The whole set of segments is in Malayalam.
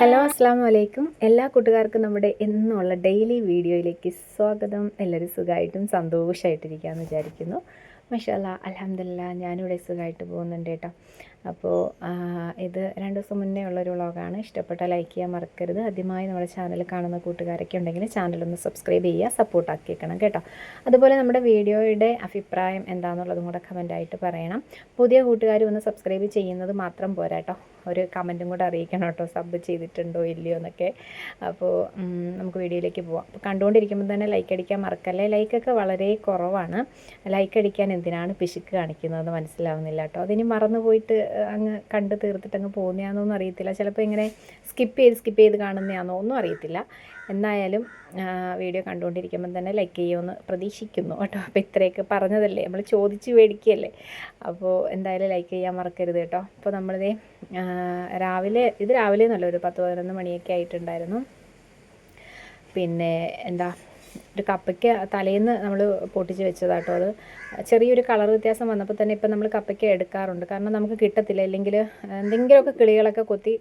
ഹലോ അസ്സാം വലൈക്കും എല്ലാ കൂട്ടുകാർക്കും നമ്മുടെ എന്നുള്ള ഡെയിലി വീഡിയോയിലേക്ക് സ്വാഗതം. എല്ലാവരും സുഖമായിട്ടും സന്തോഷമായിട്ടിരിക്കുകയെന്ന് വിചാരിക്കുന്നു. മഷാല അലഹമില്ല ഞാനിവിടെ സുഖമായിട്ട് പോകുന്നുണ്ട് കേട്ടോ. അപ്പോൾ ഇത് രണ്ട് ദിവസം മുന്നേ ഉള്ളൊരു വ്ളോഗാണ്. ഇഷ്ടപ്പെട്ട ലൈക്ക് ചെയ്യാൻ മറക്കരുത്. ആദ്യമായി നമ്മുടെ ചാനൽ കാണുന്ന കൂട്ടുകാരൊക്കെ ഉണ്ടെങ്കിൽ ചാനലൊന്ന് സബ്സ്ക്രൈബ് ചെയ്യുക സപ്പോർട്ട് ആക്കിയേക്കണം കേട്ടോ. അതുപോലെ നമ്മുടെ വീഡിയോയുടെ അഭിപ്രായം എന്താണെന്നുള്ളതും കൂടെ കമന്റായിട്ട് പറയണം. പുതിയ കൂട്ടുകാർ ഒന്ന് സബ്സ്ക്രൈബ് ചെയ്യുന്നത് മാത്രം പോരാട്ടോ ഒരു കമന്റും കൂടെ അറിയിക്കണം കേട്ടോ. സബ് ചെയ്തിട്ടുണ്ടോ ഇല്ലയോ എന്നൊക്കെ. അപ്പോൾ നമുക്ക് വീഡിയോയിലേക്ക് പോവാം. അപ്പോൾ കണ്ടുകൊണ്ടിരിക്കുമ്പോൾ തന്നെ ലൈക്ക് അടിക്കാൻ മറക്കല്ലേ? ലൈക്കൊക്കെ വളരെ കുറവാണ്. ലൈക്ക് അടിക്കാൻ എന്തിനാണ് പിശുക്ക് കാണിക്കുന്നതെന്ന് മനസ്സിലാവുന്നില്ല കേട്ടോ. അതിന് മറന്നു പോയിട്ട് അങ്ങ് കണ്ട് തീർത്തിട്ട് അങ്ങ് പോകുന്നതാണോന്നും അറിയത്തില്ല. ചിലപ്പോൾ ഇങ്ങനെ സ്കിപ്പ് ചെയ്ത് സ്കിപ്പ് ചെയ്ത് കാണുന്നതാണോ ഒന്നും അറിയത്തില്ല. എന്നായാലും വീഡിയോ കണ്ടുകൊണ്ടിരിക്കുമ്പം തന്നെ ലൈക്ക് ചെയ്യുമെന്ന് പ്രതീക്ഷിക്കുന്നു കേട്ടോ. അപ്പോൾ ഇത്രയൊക്കെ പറഞ്ഞതല്ലേ? നമ്മൾ ചോദിച്ച് മേടിക്കുകയല്ലേ? അപ്പോൾ എന്തായാലും ലൈക്ക് ചെയ്യാൻ മറക്കരുത് കേട്ടോ. അപ്പോൾ നമ്മളിതേ രാവിലെ ഇത് രാവിലെ നല്ല ഒരു പത്ത് പതിനൊന്ന് മണിയൊക്കെ ആയിട്ടുണ്ടായിരുന്നു. പിന്നെ എന്താ ഒരു കപ്പയ്ക്ക് തലേന്ന് നമ്മൾ പൊട്ടിച്ച് വെച്ചതാട്ടോ അത്. ചെറിയൊരു കളർ വ്യത്യാസം വന്നപ്പോൾ തന്നെ ഇപ്പം നമ്മൾ കപ്പയ്ക്ക് എടുക്കാറുണ്ട്. കാരണം നമുക്ക് കിട്ടത്തില്ല. അല്ലെങ്കിൽ എന്തെങ്കിലുമൊക്കെ കിളികളൊക്കെ കൊത്തി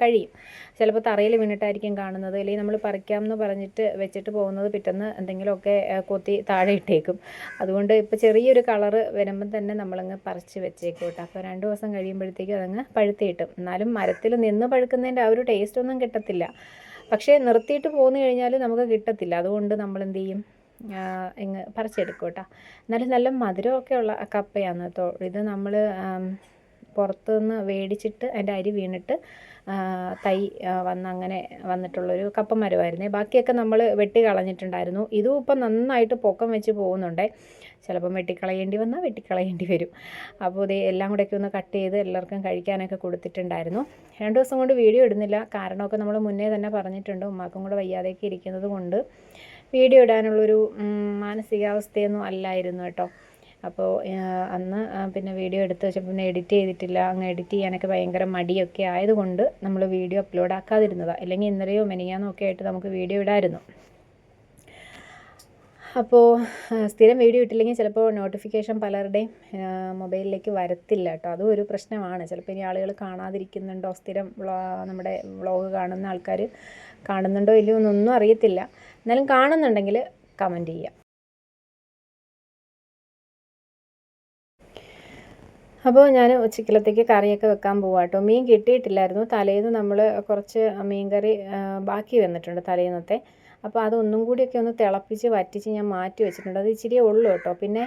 കഴിയും. ചിലപ്പോൾ തറയിൽ വീണിട്ടായിരിക്കും കാണുന്നത്. അല്ലെങ്കിൽ നമ്മൾ പറിക്കാം എന്ന് പറഞ്ഞിട്ട് വെച്ചിട്ട് പോകുന്നത് പിറ്റേന്ന് എന്തെങ്കിലുമൊക്കെ കൊത്തി താഴെ ഇട്ടേക്കും. അതുകൊണ്ട് ഇപ്പോൾ ചെറിയൊരു കളർ വരുമ്പം തന്നെ നമ്മളങ്ങ് പറിച്ച് വെച്ചേക്കും കേട്ടോ അപ്പോൾ രണ്ട് ദിവസം കഴിയുമ്പോഴത്തേക്കും അതങ്ങ് പഴുത്ത് കിട്ടും. എന്നാലും മരത്തിൽ നിന്ന് പഴുക്കുന്നതിന്റെ ആ ഒരു ടേസ്റ്റ് ഒന്നും കിട്ടത്തില്ല. പക്ഷേ നിർത്തിയിട്ട് പോന്നു കഴിഞ്ഞാൽ നമുക്ക് കിട്ടത്തില്ല. അതുകൊണ്ട് നമ്മൾ എന്ത് ചെയ്യും ഇങ്ങ് പറിച്ചെടുക്കും കേട്ടോ. എന്നാലും നല്ല മധുരമൊക്കെ ഉള്ള കപ്പയാണ് കേട്ടോ. ഇത് നമ്മൾ പുറത്തുനിന്ന് മേടിച്ചിട്ട് അതിന്റെ അരി വീണിട്ട് തൈ വന്ന് അങ്ങനെ വന്നിട്ടുള്ളൊരു കപ്പ മരമായിരുന്നേ. ബാക്കിയൊക്കെ നമ്മൾ വെട്ടി കളഞ്ഞിട്ടുണ്ടായിരുന്നു. ഇതും ഇപ്പം നന്നായിട്ട് പൊക്കം വെച്ച് പോകുന്നുണ്ടേ. ചിലപ്പം വെട്ടിക്കളയേണ്ടി വന്നാൽ വെട്ടിക്കളയേണ്ടി വരും. അപ്പോൾ ഇത് എല്ലാം കൂടെയൊക്കെ ഒന്ന് കട്ട് ചെയ്ത് എല്ലാവർക്കും കഴിക്കാനൊക്കെ കൊടുത്തിട്ടുണ്ടായിരുന്നു. രണ്ട് ദിവസം കൊണ്ട് വീഡിയോ ഇടുന്നില്ല. കാരണമൊക്കെ നമ്മൾ മുന്നേ തന്നെ പറഞ്ഞിട്ടുണ്ട്. ഉമ്മാക്കും കൂടെ വയ്യാതെയൊക്കെ ഇരിക്കുന്നത് കൊണ്ട് വീഡിയോ ഇടാനുള്ളൊരു മാനസികാവസ്ഥയൊന്നും അല്ലായിരുന്നു കേട്ടോ. അപ്പോൾ അന്ന് പിന്നെ വീഡിയോ എടുത്ത് വെച്ചപ്പോൾ പിന്നെ എഡിറ്റ് ചെയ്തിട്ടില്ല. അങ്ങ് എഡിറ്റ് ചെയ്യാനൊക്കെ ഭയങ്കര മടിയൊക്കെ ആയതുകൊണ്ട് നമ്മൾ വീഡിയോ അപ്ലോഡ് ആക്കാതിരുന്നതാണ് അല്ലെങ്കിൽ ഇന്നലെയോ മെനിയാന്നോ ഒക്കെ ആയിട്ട് നമുക്ക് വീഡിയോ ഇടായിരുന്നു. അപ്പോൾ സ്ഥിരം വീഡിയോ ഇട്ടില്ലെങ്കിൽ ചിലപ്പോൾ നോട്ടിഫിക്കേഷൻ പലരുടെയും മൊബൈലിലേക്ക് വരത്തില്ല കേട്ടോ അതും ഒരു പ്രശ്നമാണ്. ചിലപ്പോൾ ഇനി ആളുകൾ കാണാതിരിക്കുന്നുണ്ടോ? സ്ഥിരം നമ്മുടെ വ്ളോഗ് കാണുന്ന ആൾക്കാർ കാണുന്നുണ്ടോ ഇല്ലയോ എന്നൊന്നും അറിയത്തില്ല. എന്നാലും കാണുന്നുണ്ടെങ്കിൽ കമന്റ് ചെയ്യാം. അപ്പോൾ ഞാൻ ഉച്ചക്കലത്തേക്ക് കറിയൊക്കെ വെക്കാൻ പോവാട്ടോ. മീൻ കിട്ടിയിട്ടില്ലായിരുന്നു. തലേന്ന് നമ്മൾ കുറച്ച് മീൻ കറി ബാക്കി വന്നിട്ടുണ്ട് തലേന്നത്തെ. അപ്പോൾ അതൊന്നും കൂടിയൊക്കെ ഒന്ന് തിളപ്പിച്ച് വറ്റിച്ച് ഞാൻ മാറ്റി വെച്ചിട്ടുണ്ട്. അത് ഇച്ചിരി ഉള്ളു കേട്ടോ. പിന്നെ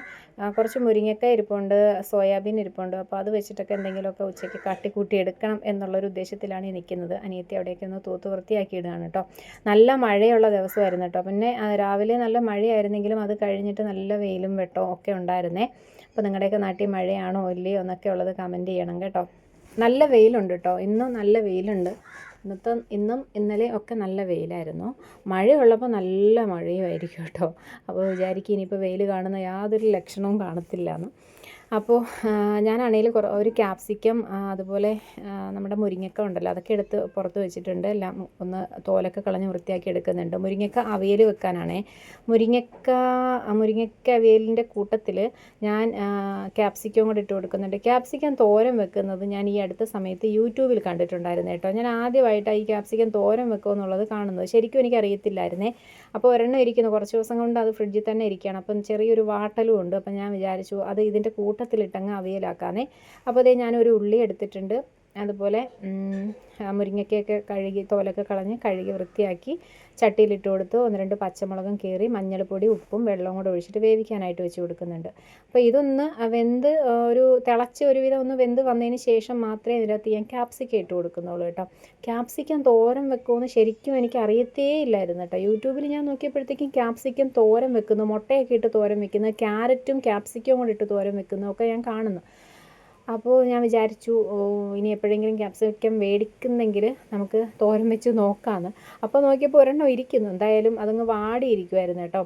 കുറച്ച് മുരിങ്ങക്കായ ഇരിപ്പുണ്ട് സോയാബീൻ ഇരിപ്പുണ്ട്. അപ്പോൾ അത് വെച്ചിട്ടൊക്കെ എന്തെങ്കിലുമൊക്കെ ഉച്ചയ്ക്ക് കട്ടിക്കൂട്ടി എടുക്കണം എന്നുള്ളൊരു ഉദ്ദേശത്തിലാണ് നിൽക്കുന്നത്. അനിയത്തി അവിടേക്ക് ഒന്ന് തൂത്ത് വൃത്തിയാക്കി ഇടുകയാണ് കേട്ടോ. നല്ല മഴയുള്ള ദിവസമായിരുന്നു കേട്ടോ. പിന്നെ രാവിലെ നല്ല മഴയായിരുന്നെങ്കിലും അത് കഴിഞ്ഞിട്ട് നല്ല വെയിലും വെട്ടവും ഒക്കെ ഉണ്ടായിരുന്നേ. അപ്പോൾ നിങ്ങളുടെയൊക്കെ നാട്ടിൽ മഴയാണോ ഇല്ലയോ എന്നൊക്കെ ഉള്ളത് കമന്റ് ചെയ്യണം കേട്ടോ. നല്ല വെയിലുണ്ട് കേട്ടോ. ഇന്നും നല്ല വെയിലുണ്ട്. ഇന്നത്തെ ഇന്നും ഇന്നലെ ഒക്കെ നല്ല വെയിലായിരുന്നു. മഴയുള്ളപ്പോൾ നല്ല മഴയുമായിരിക്കും കേട്ടോ. അപ്പോൾ വിചാരിക്കും ഇനിയിപ്പോൾ വെയിൽ കാണുന്ന യാതൊരു ലക്ഷണവും കാണത്തില്ല എന്ന് അപ്പോൾ ഞാനാണെങ്കിൽ കുറ ഒരു ക്യാപ്സിക്കം അതുപോലെ നമ്മുടെ മുരിങ്ങക്ക ഉണ്ടല്ലോ അതൊക്കെ എടുത്ത് പുറത്ത് വെച്ചിട്ടുണ്ട്. എല്ലാം ഒന്ന് തോലൊക്കെ കളഞ്ഞ് വൃത്തിയാക്കി എടുക്കുന്നുണ്ട്. മുരിങ്ങക്ക അവിയൽ വെക്കാനാണേ. മുരിങ്ങക്ക മുരിങ്ങക്ക അവിയലിന്റെ കൂട്ടത്തിൽ ഞാൻ ക്യാപ്സിക്കം കൂടെ ഇട്ട് കൊടുക്കുന്നുണ്ട്. ക്യാപ്സിക്കം തോരൻ വെക്കുന്നത് ഞാൻ ഈ അടുത്ത സമയത്ത് യൂട്യൂബിൽ കണ്ടിട്ടുണ്ടായിരുന്നു കേട്ടോ. ഞാൻ ആദ്യമായിട്ടാണ് ഈ ക്യാപ്സിക്കം തോരൻ വെക്കുക എന്നുള്ളത് കാണുന്നത്. ശരിക്കും എനിക്ക് അറിയത്തില്ലായിരുന്നേ അപ്പോൾ ഒരെണ്ണം ഇരിക്കുന്നു. കുറച്ച് ദിവസം കൊണ്ട് അത് ഫ്രിഡ്ജിൽ തന്നെ ഇരിക്കുകയാണ്. അപ്പം ചെറിയൊരു വാട്ടലും ഉണ്ട്. അപ്പം ഞാൻ വിചാരിച്ചു അത് ഇതിന്റെ കൂട്ടത്തിലിട്ടങ്ങ് അവിയലാക്കാനേ അപ്പോൾ അതേ ഞാനൊരു ഉള്ളി എടുത്തിട്ടുണ്ട്. അതുപോലെ മുരിങ്ങയ്ക്കൊക്കെ കഴുകി തോലൊക്കെ കളഞ്ഞ് കഴുകി വൃത്തിയാക്കി ചട്ടിയിലിട്ട് കൊടുത്ത്. ഒന്ന് രണ്ട് പച്ചമുളകും കീറി മഞ്ഞൾപ്പൊടി ഉപ്പും വെള്ളവും കൂടെ ഒഴിച്ചിട്ട് വേവിക്കാനായിട്ട് വെച്ച് കൊടുക്കുന്നുണ്ട്. അപ്പോൾ ഇതൊന്ന് വെന്ത് ഒരു തിളച്ച് ഒരുവിധം ഒന്ന് വെന്ത് വന്നതിന് ശേഷം മാത്രമേ ഇതിനകത്ത് ഞാൻ ക്യാപ്സിക്കം ഇട്ട് കൊടുക്കുന്നുള്ളൂ കേട്ടോ. ക്യാപ്സിക്കം തോരൻ വെക്കുമെന്ന് ശരിക്കും എനിക്ക് അറിയത്തേ ഇല്ലായിരുന്നു കേട്ടോ. യൂട്യൂബിൽ ഞാൻ നോക്കിയപ്പോഴത്തേക്കും ക്യാപ്സിക്കം തോരൻ വെക്കുന്നു മുട്ടയൊക്കെ ഇട്ട് തോരൻ വെക്കുന്നു ക്യാരറ്റും ക്യാപ്സിക്കവും കൂടെ ഇട്ട് തോരൻ വെക്കുന്നതൊക്കെ ഞാൻ കാണുന്നു. അപ്പോൾ ഞാൻ വിചാരിച്ചു ഇനി എപ്പോഴെങ്കിലും ക്യാപ്സിക്കം മേടിക്കുന്നെങ്കിൽ നമുക്ക് തോരൻ വെച്ച് നോക്കാമെന്ന് അപ്പോൾ നോക്കിയപ്പോൾ ഒരെണ്ണം ഇരിക്കുന്നു. എന്തായാലും അതങ്ങ് വാടിയിരിക്കുമായിരുന്നു കേട്ടോ.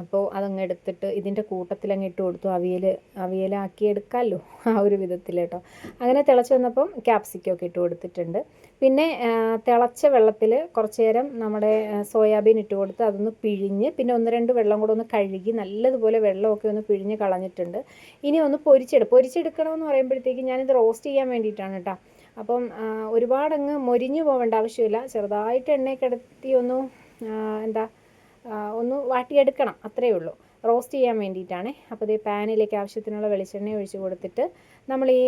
അപ്പോൾ അതങ്ങ് എടുത്തിട്ട് ഇതിന്റെ കൂട്ടത്തിലങ്ങ് ഇട്ട് കൊടുത്തു. അവിയൽ അവിയലാക്കി എടുക്കാമല്ലോ ആ ഒരു വിധത്തിൽ കേട്ടോ. അങ്ങനെ തിളച്ച് വന്നപ്പം ക്യാപ്സിക്കൊക്കെ ഇട്ട് കൊടുത്തിട്ടുണ്ട്. പിന്നെ തിളച്ച വെള്ളത്തിൽ കുറച്ച് നേരം നമ്മുടെ സോയാബീൻ ഇട്ട് കൊടുത്ത് അതൊന്ന് പിഴിഞ്ഞ് പിന്നെ ഒന്ന് രണ്ട് വെള്ളം കൂടെ ഒന്ന് കഴുകി നല്ലതുപോലെ വെള്ളമൊക്കെ ഒന്ന് പിഴിഞ്ഞ് കളഞ്ഞിട്ടുണ്ട്. ഇനി ഒന്ന് പൊരിച്ചെടുക്കും പൊരിച്ചെടുക്കണമെന്ന് പറയുമ്പോഴത്തേക്ക് ഞാനിത് റോസ്റ്റ് ചെയ്യാൻ വേണ്ടിയിട്ടാണ് കേട്ടോ. അപ്പം ഒരുപാടങ്ങ് മൊരിഞ്ഞു പോവേണ്ട ആവശ്യമില്ല. ചെറുതായിട്ട് എണ്ണയൊക്കെ കിടത്തി ഒന്ന് എന്താ ഒന്ന് വാട്ടിയെടുക്കണം അത്രയേ ഉള്ളൂ. റോസ്റ്റ് ചെയ്യാൻ വേണ്ടിയിട്ടാണ്. അപ്പോൾ ഇത് പാനിലേക്ക് ആവശ്യത്തിനുള്ള വെളിച്ചെണ്ണ ഒഴിച്ച് കൊടുത്തിട്ട് നമ്മൾ ഈ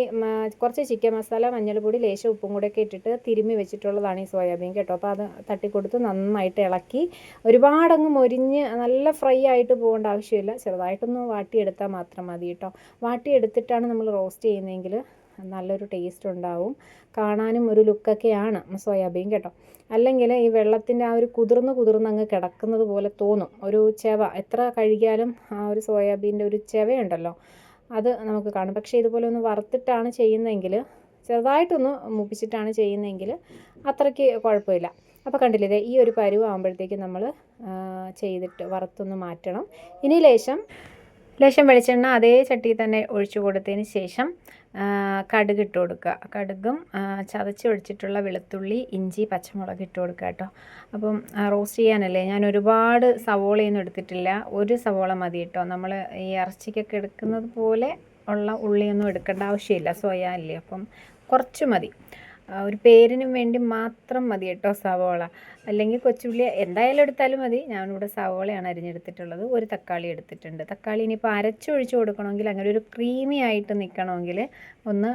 കുറച്ച് ചിക്കൻ മസാല മഞ്ഞൾപ്പൊടി ലേശം ഉപ്പും കൂടെ ഒക്കെ ഇട്ടിട്ട് തിരുമ്മി വെച്ചിട്ടുള്ളതാണ് ഈ സോയാബീൻ കേട്ടോ. അപ്പോൾ അത് തട്ടിക്കൊടുത്ത് നന്നായിട്ട് ഇളക്കി ഒരുപാടങ്ങ് മൊരിഞ്ഞ് നല്ല ഫ്രൈ ആയിട്ട് പോകേണ്ട ആവശ്യമില്ല. ചെറുതായിട്ടൊന്ന് വാട്ടിയെടുത്താൽ മാത്രം മതി കേട്ടോ. വാട്ടിയെടുത്തിട്ടാണ് നമ്മൾ റോസ്റ്റ് ചെയ്യുന്നതെങ്കിൽ നല്ലൊരു ടേസ്റ്റ് ഉണ്ടാവും. കാണാനും ഒരു ലുക്കൊക്കെയാണ് സോയാബീൻ കേട്ടോ. അല്ലെങ്കിൽ ഈ വെള്ളത്തിന്റെ ആ ഒരു കുതിർന്ന് കുതിർന്ന് അങ്ങ് കിടക്കുന്നത് പോലെ തോന്നും. ഒരു ചെവ എത്ര കഴുകിയാലും ആ ഒരു സോയാബീന്റെ ഒരു ചെവയുണ്ടല്ലോ. അത് നമുക്ക് കാണും. പക്ഷേ ഇതുപോലെ ഒന്ന് വറുത്തിട്ടാണ് ചെയ്യുന്നതെങ്കിൽ ചെറുതായിട്ടൊന്ന് മുപ്പിച്ചിട്ടാണ് ചെയ്യുന്നതെങ്കിൽ അത്രയ്ക്ക് കുഴപ്പമില്ല. അപ്പോൾ കണ്ടില്ലേ ഈ ഒരു പരുവ് ആകുമ്പോഴത്തേക്ക് നമ്മൾ ചെയ്തിട്ട് വറുത്തൊന്ന് മാറ്റണം. ഇനി ലേശം ലേശം വെളിച്ചെണ്ണ അതേ ചട്ടിയിൽ തന്നെ ഒഴിച്ചു കൊടുത്തതിന് ശേഷം കടുക് ഇട്ട് കൊടുക്കുക. കടുകും ചതച്ച് ഒഴിച്ചിട്ടുള്ള വെളുത്തുള്ളി ഇഞ്ചി പച്ചമുളക് ഇട്ട് കൊടുക്കുക കേട്ടോ. അപ്പം റോസ്റ്റ് ചെയ്യാനല്ലേ? ഞാൻ ഒരുപാട് സവോളയൊന്നും എടുത്തിട്ടില്ല. ഒരു സവോള മതി കേട്ടോ. നമ്മൾ ഈ ഇറച്ചിക്കൊക്കെ എടുക്കുന്നത് പോലെ ഉള്ള ഉള്ളിയൊന്നും എടുക്കേണ്ട ആവശ്യമില്ല. സോയ അല്ലേ? അപ്പം കുറച്ച് മതി. ഒരു പേരിനും വേണ്ടി മാത്രം മതി കേട്ടോ സവോള. അല്ലെങ്കിൽ കൊച്ചുള്ളി എന്തായാലും എടുത്താലും മതി. ഞാനിവിടെ സവോളയാണ് അരിഞ്ഞെടുത്തിട്ടുള്ളത്. ഒരു തക്കാളി എടുത്തിട്ടുണ്ട്. തക്കാളി ഇനിയിപ്പോൾ അരച്ചൊഴിച്ച് കൊടുക്കണമെങ്കിൽ അങ്ങനെ ഒരു ക്രീമി ആയിട്ട് നിൽക്കണമെങ്കിൽ ഒന്ന്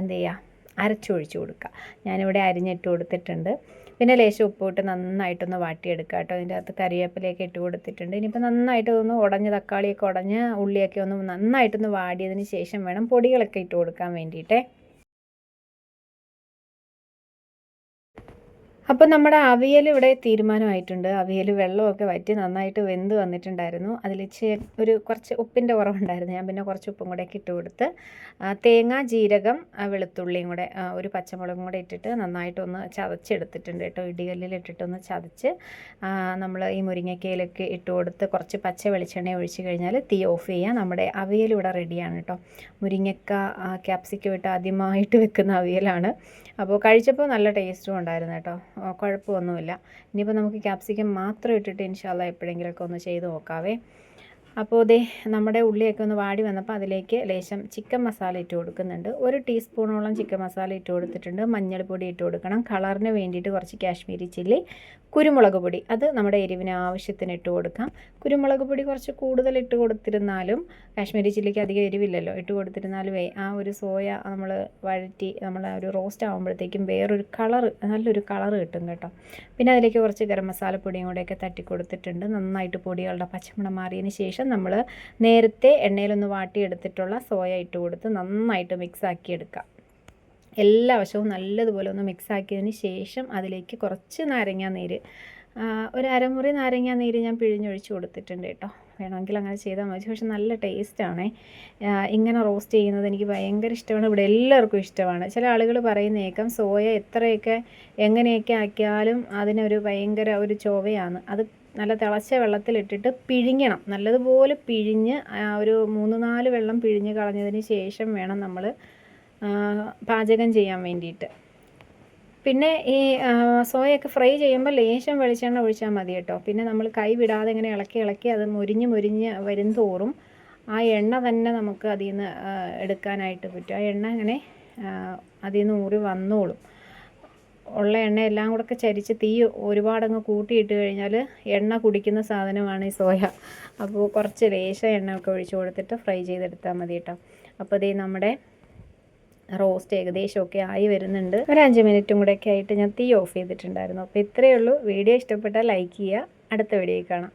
എന്ത് ചെയ്യുക? അരച്ചൊഴിച്ച് കൊടുക്കുക. ഞാനിവിടെ അരിഞ്ഞിട്ട് കൊടുത്തിട്ടുണ്ട്. പിന്നെ ലേശം ഉപ്പിട്ട് നന്നായിട്ടൊന്ന് വാട്ടിയെടുക്കുക കേട്ടോ. അതിന്റെ അകത്ത് കറിവേപ്പിലയൊക്കെ ഇട്ട് കൊടുത്തിട്ടുണ്ട്. ഇനിയിപ്പോൾ നന്നായിട്ട് ഒന്ന് ഉടഞ്ഞ് തക്കാളിയൊക്കെ ഉടഞ്ഞ് ഉള്ളിയൊക്കെ ഒന്ന് നന്നായിട്ടൊന്ന് വാടിയതിന് ശേഷം വേണം പൊടികളൊക്കെ ഇട്ട് കൊടുക്കാൻ വേണ്ടിയിട്ടേ. അപ്പോൾ നമ്മുടെ അവിയൽ ഇവിടെ തീരുമാനമായിട്ടുണ്ട്. അവിയൽ വെള്ളമൊക്കെ വറ്റി നന്നായിട്ട് വെന്ത് വന്നിട്ടുണ്ടായിരുന്നു. അതിൽ ഒരു കുറച്ച് ഉപ്പിന്റെ കുറവുണ്ടായിരുന്നു. ഞാൻ പിന്നെ കുറച്ച് ഉപ്പും കൂടെ ഇട്ട് കൊടുത്ത് തേങ്ങ ജീരകം വെളുത്തുള്ളിയും കൂടെ ഒരു പച്ചമുളകും കൂടെ ഇട്ടിട്ട് നന്നായിട്ടൊന്ന് ചതച്ചെടുത്തിട്ടുണ്ട് കേട്ടോ. ഇടികല്ലിൽ ഇട്ടിട്ടൊന്ന് ചതച്ച് നമ്മൾ ഈ മുരിങ്ങക്കയിലൊക്കെ ഇട്ട് കൊടുത്ത് കുറച്ച് പച്ച വെളിച്ചെണ്ണ ഒഴിച്ച് കഴിഞ്ഞാൽ തീ ഓഫ് ചെയ്യാം നമ്മുടെ അവിയൽ ഇവിടെ റെഡിയാണ് കേട്ടോ. മുരിങ്ങക്ക ക്യാപ്സിക്കം ഇട്ട് ആദ്യമായിട്ട് വെക്കുന്ന അവിയലാണ്. അപ്പോൾ കഴിച്ചപ്പോൾ നല്ല ടേസ്റ്റും ഉണ്ടായിരുന്നു കേട്ടോ. കുഴപ്പമൊന്നുമില്ല. ഇനിയിപ്പോൾ നമുക്ക് ക്യാപ്സിക്കം മാത്രം ഇട്ടിട്ട് ഇൻഷാല്ല എപ്പോഴെങ്കിലുമൊക്കെ ഒന്ന് ചെയ്ത് നോക്കാവേ. അപ്പോൾ ഇതേ നമ്മുടെ ഉള്ളിയൊക്കെ ഒന്ന് വാടി വന്നപ്പോൾ അതിലേക്ക് ലേശം ചിക്കൻ മസാല ഇട്ട് കൊടുക്കുന്നുണ്ട്. ഒരു ടീസ്പൂണോളം ചിക്കൻ മസാല ഇട്ട് കൊടുത്തിട്ടുണ്ട്. മഞ്ഞൾപ്പൊടി ഇട്ട് കൊടുക്കണം. കളറിന് വേണ്ടിയിട്ട് കുറച്ച് കാശ്മീരി ചില്ലി കുരുമുളക് പൊടി. അത് നമ്മുടെ എരിവിന് ആവശ്യത്തിന് ഇട്ട് കൊടുക്കാം. കുരുമുളക് പൊടി കുറച്ച് കൂടുതൽ ഇട്ട് കൊടുത്തിരുന്നാലും കാശ്മീരി ചില്ലിക്ക് അധികം എരിവില്ലല്ലോ. ഇട്ട് കൊടുത്തിരുന്നാലും ആ ഒരു സോയ നമ്മൾ വഴറ്റി നമ്മൾ ഒരു റോസ്റ്റ് ആകുമ്പോഴത്തേക്കും വേറൊരു കളർ നല്ലൊരു കളർ കിട്ടും കേട്ടോ. പിന്നെ അതിലേക്ക് കുറച്ച് ഗരം മസാലപ്പൊടിയും കൂടെയൊക്കെ തട്ടി കൊടുത്തിട്ടുണ്ട്. നന്നായിട്ട് പൊടികളുടെ പച്ചമണം മാറിയതിന് ശേഷം നമ്മൾ നേരത്തെ എണ്ണയിലൊന്ന് വാട്ടിയെടുത്തിട്ടുള്ള സോയ ഇട്ട് കൊടുത്ത് നന്നായിട്ട് മിക്സ് ആക്കി എടുക്കാം. എല്ലാ വശവും നല്ലതുപോലെ ഒന്ന് മിക്സ് ആക്കിയതിന് ശേഷം അതിലേക്ക് കുറച്ച് നാരങ്ങ നീര് ഒരു അരമുറി നാരങ്ങ നീര് ഞാൻ പിഴിഞ്ഞൊഴിച്ച് കൊടുത്തിട്ടുണ്ട് കേട്ടോ. വേണമെങ്കിൽ അങ്ങനെ ചെയ്താൽ മതി. പക്ഷെ നല്ല ടേസ്റ്റാണ് ഇങ്ങനെ റോസ്റ്റ് ചെയ്യുന്നത് എനിക്ക് ഭയങ്കര ഇഷ്ടമാണ്. ഇവിടെ എല്ലാവർക്കും ഇഷ്ടമാണ്. ചില ആളുകൾ പറയുന്നേക്കാം സോയ എത്രയൊക്കെ എങ്ങനെയൊക്കെ ആക്കിയാലും അതിനൊരു ഭയങ്കര ഒരു ചോവയാണ്. അത് നല്ല തിളച്ച വെള്ളത്തിലിട്ടിട്ട് പിഴിങ്ങണം നല്ലതുപോലെ പിഴിഞ്ഞ് ഒരു മൂന്ന് നാല് വെള്ളം പിഴിഞ്ഞ് കളഞ്ഞതിന് ശേഷം വേണം നമ്മൾ പാചകം ചെയ്യാൻ വേണ്ടിയിട്ട്. പിന്നെ ഈ സോയൊക്കെ ഫ്രൈ ചെയ്യുമ്പോൾ ലേശം വെളിച്ചെണ്ണ ഒഴിച്ചാൽ മതി കേട്ടോ. പിന്നെ നമ്മൾ കൈ വിടാതെ ഇങ്ങനെ ഇളക്കി ഇളക്കി അത് മുരിഞ്ഞ് മുരിഞ്ഞ് വരും തോറും ആ എണ്ണ തന്നെ നമുക്ക് അതിൽ നിന്ന് എടുക്കാനായിട്ട് പറ്റും. ആ എണ്ണ ഇങ്ങനെ അതിൽ നിന്ന് ഊറി വന്നോളും. ഉള്ള എണ്ണ എല്ലാം കൂടെ ചരിച്ച് തീ ഒരുപാടങ്ങ് കൂട്ടിയിട്ട് കഴിഞ്ഞാൽ എണ്ണ കുടിക്കുന്ന സാധനമാണ് ഈ സോയ. അപ്പോൾ കുറച്ച് ലേശം ഒക്കെ ഒഴിച്ച് കൊടുത്തിട്ട് ഫ്രൈ ചെയ്തെടുത്താൽ മതി കേട്ടോ അപ്പോൾ ഇതേ നമ്മുടെ റോസ്റ്റ് ഏകദേശമൊക്കെ ആയി വരുന്നുണ്ട്. ഒരു അഞ്ച് മിനിറ്റും കൂടെ ഒക്കെ ആയിട്ട് ഞാൻ തീ ഓഫ് ചെയ്തിട്ടുണ്ടായിരുന്നു. അപ്പോൾ ഇത്രയേ ഉള്ളൂ. വീഡിയോ ഇഷ്ടപ്പെട്ടാൽ ലൈക്ക് ചെയ്യുക. അടുത്ത വീഡിയോയിൽ കാണാം.